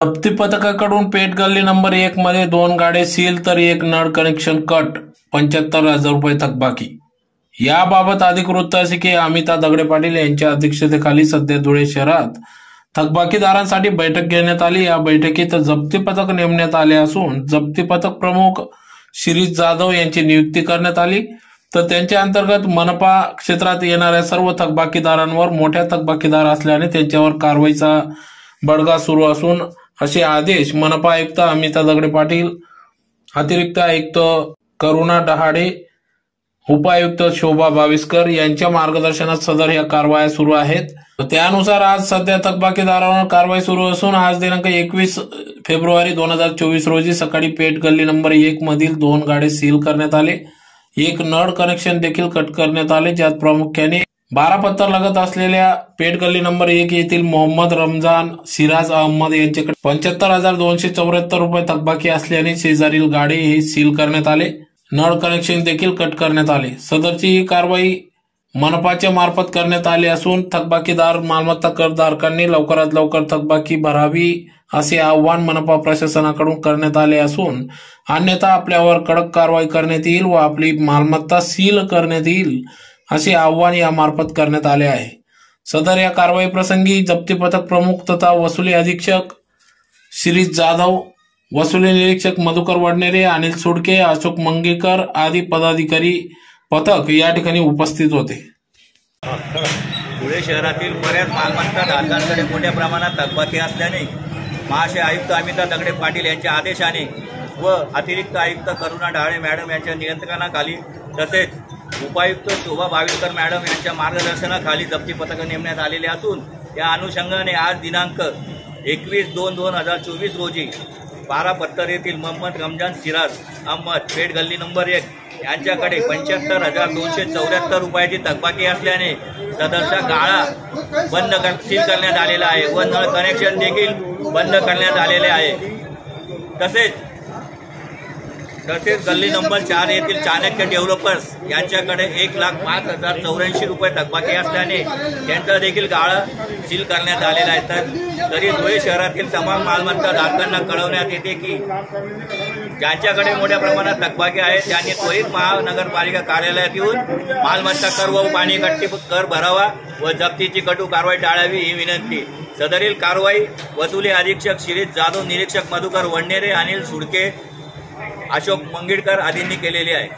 जप्ती पथकाकडून पेठ गल्ली नंबर एक मध्ये दोन गाडे सील तर एक नळ कनेक्शन कट पंच्याहत्तर हजार रुपये थकबाकी. याबाबत अधिक वृत्त असे की अमिता दगडे पाटील यांच्या अध्यक्षतेखाली सध्या धुळे शहरात थकबाकीदारांसाठी बैठक घेण्यात आली. या बैठकीत जप्ती पथक नेमण्यात आले असून जप्ती पथक प्रमुख शिरीष जाधव यांची नियुक्ती करण्यात आली. तर त्यांच्या अंतर्गत मनपा क्षेत्रात येणाऱ्या सर्व थकबाकीदारांवर मोठ्या थकबाकीदार असल्याने त्यांच्यावर कारवाईचा बडगा सुरू असून असे आदेश मनपा आयुक्त अमिता दगडे पाटील अतिरिक्त आयुक्त करुणा डहाडे उपायुक्त शोभा बाविस्कर यांच्या मार्गदर्शनात सदर या कारवाया सुरू आहेत. त्यानुसार आज सध्या थकबाकीदारांवर कारवाई सुरू असून आज दिनांक एकवीस फेब्रुवारी दोन हजार चोवीस रोजी सकाळी पेठ गल्ली नंबर एक मधील दोन गाडे सील करण्यात आले. एक नळ कनेक्शन देखील कट करण्यात आले ज्यात प्रामुख्याने बारा पत्तर लगत असलेल्या पेठ गल्ली नंबर एक येथील मोहम्मद रमजान सिराज अहमद यांच्याकडे पंच्याहत्तर हजार दोनशे चौऱ्याहत्तर रुपये थकबाकी असल्याने शेजारील गाडी हे सील करण्यात आले. नळ कनेक्शन देखील कट करण्यात आले. सदरची ही कारवाई मनपाच्या मार्फत करण्यात आली असून थकबाकीदार मालमत्ता करधारकांनी लवकरात लवकर थकबाकी भरावी असे आव्हान मनपा प्रशासनाकडून करण्यात आले असून अन्यथा आपल्यावर कडक कारवाई करण्यात येईल व आपली मालमत्ता सील करण्यात येईल. असे आव्हान यामार्फत करण्यात आले आहे. सदर या कारवाई प्रसंगी जप्ती पथक प्रमुख तथा वसुली अधीक्षक श्री जाधव वसुली निरीक्षक मधुकर वडनेरे अनिल सुडके अशोक मंगेकर आदी पदाधिकारी पथक या ठिकाणी उपस्थित होते. धुळे शहरातील बऱ्याच मालमत्ता धारकांकडे मोठ्या प्रमाणात थकबाकी असल्याने महाशय आयुक्त अमिता दगडे पाटील यांच्या आदेशाने व अतिरिक्त आयुक्त करुणा ढाळे मॅडम यांच्या नियंत्रणाखाली तसेच उपायुक्त शोभा बाविस्कर मॅडम यांच्या मार्गदर्शनाखाली जप्ती पथकं नेमण्यात आलेले असून या अनुषंगाने आज दिनांक एकवीस दोन दोन हजार चोवीस रोजी बारा पत्तर येथील मोहम्मद रमजान सिराज अहमद पेठ गल्ली नंबर एक यांच्याकडे पंच्याहत्तर हजार दोनशे चौऱ्याहत्तर रुपयाची थकबाकी असल्याने सदरचा गाळा बंद कर सील करण्यात आलेला आहे व नळ कनेक्शन देखील बंद करण्यात आलेले आहे. तसेच तसेच गल्ली नंबर चार येथील चाणक्य डेव्हलपर्स यांच्याकडे एक लाख पाच हजार चौऱ्याऐंशी रुपये थकबाकी असल्याने त्यांचा देखील गाळा सील करण्यात आलेला आहे. तर तरी धुळे शहरातील तमाम मालमत्ता धारकांना कळवण्यात येते की ज्यांच्याकडे मोठ्या प्रमाणात थकबाकी आहे त्यांनी त्वरित महानगरपालिका कार्यालयात येऊन मालमत्ता कर व पाणी गट्टी कर भरावा व जप्तीची कटू कारवाई टाळावी ही विनंती. सदरील कारवाई वसुली अधीक्षक शिरीष जाधव निरीक्षक मधुकर वंडेरे अनिल सुडके अशोक मंगिडकर आदींनी केलेली आहे.